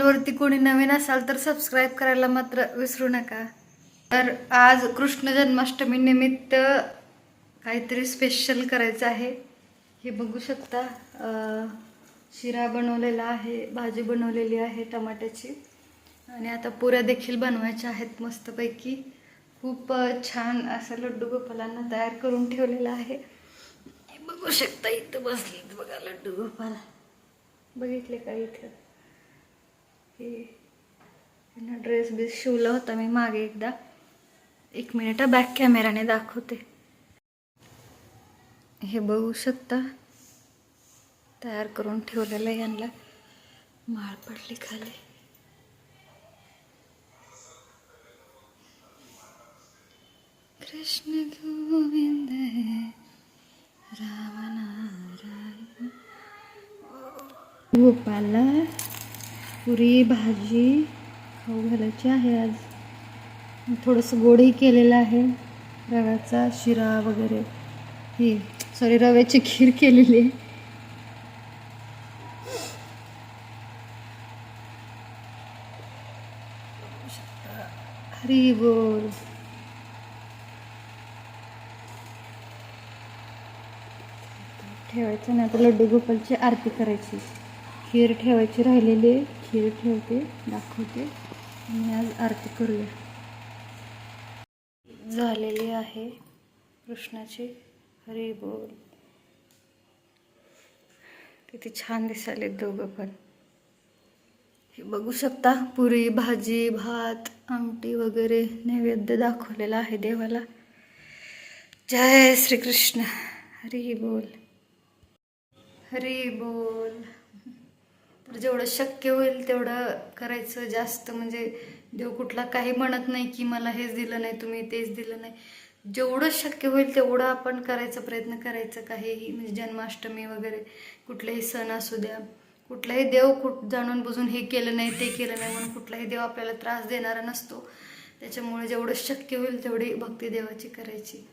चॅनलवरती कोणी नवीन असाल तर सबस्क्राईब करायला मात्र विसरू नका. तर आज कृष्ण जन्माष्टमी निमित्त काहीतरी स्पेशल करायचं आहे. हे बघू शकता शिरा बनवलेला आहे भाजी बनवलेली आहे टमाट्याची. आणि आता पुऱ्या देखील बनवायच्या आहेत मस्तपैकी. खूप छान असं लड्डू गोपालांना तयार करून ठेवलेलं आहे. हे बघू शकता इथं बसले बघा लड्डू गोपाला. बघितले का इथं? हे ड्रेस बीस शिवला होता मी मागे एकदा. एक मिनिट बॅक कॅमेराने दाखवते. हे बघू शकता. तयार करून ठेवलेलं आहे यांना. माळ पडली खाली. कृष्ण गोविंद रावणारायण. गोपाला पुरी भाजी खाऊ घालायची आहे आज. थोडंसं गोडही केलेलं आहे. रव्याचा शिरा वगैरे. ही सॉरी रव्याची खीर केलेली आहे. हरी बोल. ठेवायचं नाही आता लड्डू गोपालची आरती करायची. खीर ठेवायची राहिलेली आहे. खीर ठेवते दाखवते. आणि आज आरती करूया. झालेली आहे कृष्णाची हरी बोल. किती छान दिसाले दोघं पण. हे बघू शकता पुरी भाजी भात आमटी वगैरे नैवेद्य दाखवलेला आहे देवाला. जय श्रीकृष्ण. हरी बोल. हरी बोल. तर जेवढं शक्य होईल तेवढं करायचं जास्त. म्हणजे देव कुठला काही म्हणत नाही की मला हेच दिलं नाही तुम्ही तेच दिलं नाही. जेवढं शक्य होईल तेवढं आपण करायचा प्रयत्न करायचं काहीही. म्हणजे जन्माष्टमी वगैरे कुठलेही सण असू द्या कुठलाही देव कुठ जाणून बुजून हे केलं नाही ते केलं नाही म्हणून कुठलाही देव आपल्याला त्रास देणारा नसतो. त्याच्यामुळे जेवढं शक्य होईल तेवढी भक्ती देवाची करायची.